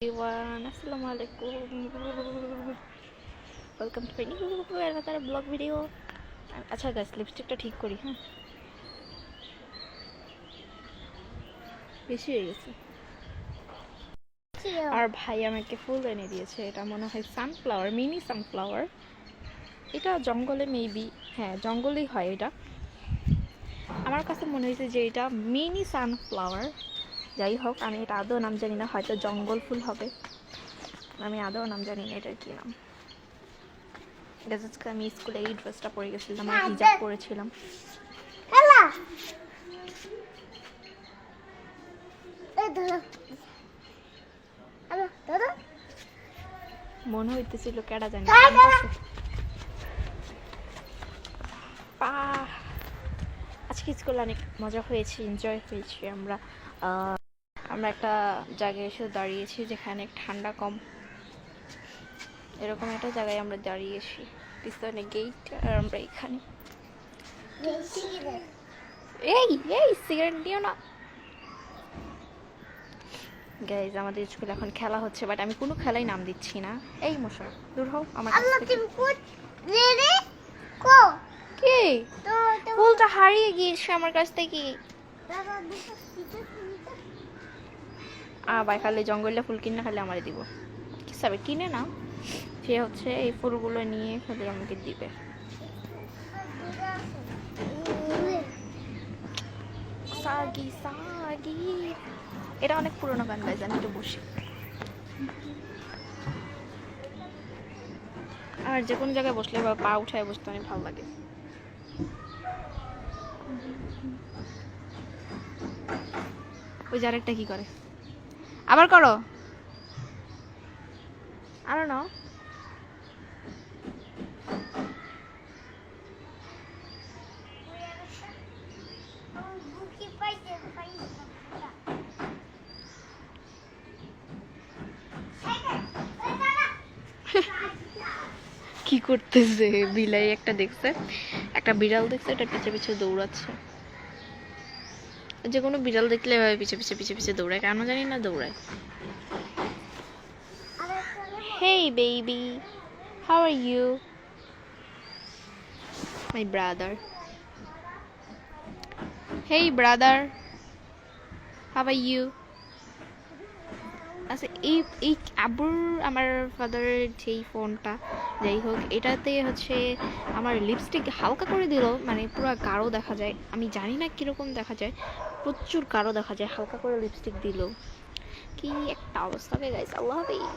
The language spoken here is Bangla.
everyone. আসসালামু আলাইকুম welcome to another blog video আচ্ছা লিপস্টিকটা ঠিক করি হ্যাঁ? বেশি হয়ে গেছে। আর ভাই আমাকে ফুল এনে দিয়েছে এটা মনে হয় সানফ্লাওয়ার মিনি সানফ্লাওয়ার এটা জঙ্গলে মেবি হ্যাঁ জঙ্গলেই হয় এটা। আমার কাছে মনে হয়েছে যে এটা মিনি সানফ্লাওয়ার যাই হোক আমি এটা আদৌ নাম জানি না হয়তো জঙ্গল ফুল হবে। আমি আদৌ নাম জানি না এটার কি নাম। আজকে আমি স্কুলে এই ড্রেসটা পরে গেছিলাম আর হিজাব পরেছিলাম। মনে হইতেছিল কেডা জানি। আজকে স্কুলে অনেক মজা হয়েছে এনজয় হয়েছে আমরা। আমরা একটা জায়গায় এসে দাঁড়িয়েছি যেখানে ঠান্ডা কম। এরকম একটা জায়গায় আমরা দাঁড়িয়েছি। পিছনে গেট আর আমরা এখানে। এই এই সিগারেট দিও না। গাইজ আমাদের স্কুলে এখন খেলা হচ্ছে বাট আমি কোনো খেলাই নাম দিচ্ছি না। এই মশা দূর হও আমার কো কি? তো তো ফুলটা হারিয়ে গিয়েছে আমার কাছ থেকে। দাদা দুটো দুটো দুটো আ ভাই খালি জঙ্গলে ফুল কিনে খালি আমারে দিব। কি সাবে কিনে না সে হচ্ছে এই ফুলগুলো নিয়ে খালি আমাকে দিবে। সাগি সাগি। এটা অনেক পুরোনো গান গাইছে আমি একটু বসি। আর যে কোনো জায়গায় বসলে বা পা উঠায় বসতে অনেক ভালো লাগে। ওই যে আরেকটা কি করে? আবার করো। আরও নাও কি করতেছে? বিলাই একটা দেখছে একটা বিড়াল দেখছে এটা পিছে পিছে দৌড়াচ্ছে। যে কোনো বিড়াল দেখলে এভাবে পিছে পিছে পিছে পিছে দৌড়ায়, কেন জানি না দৌড়ায়। Hey baby how are you my brother hey brother how are you আচ্ছা এই এই আবুর আমার ফাদারের যেই ফোনটা যাই হোক, এটাতে হচ্ছে আমার লিপস্টিক হালকা করে দিল মানে পুরো গাঢ় দেখা যায়। আমি জানি না কীরকম দেখা যায়, প্রচুর গাঢ় দেখা যায়, হালকা করে লিপস্টিক দিল। কি একটা অবস্থা হয়ে গেছে আল্লাহ হাফিজ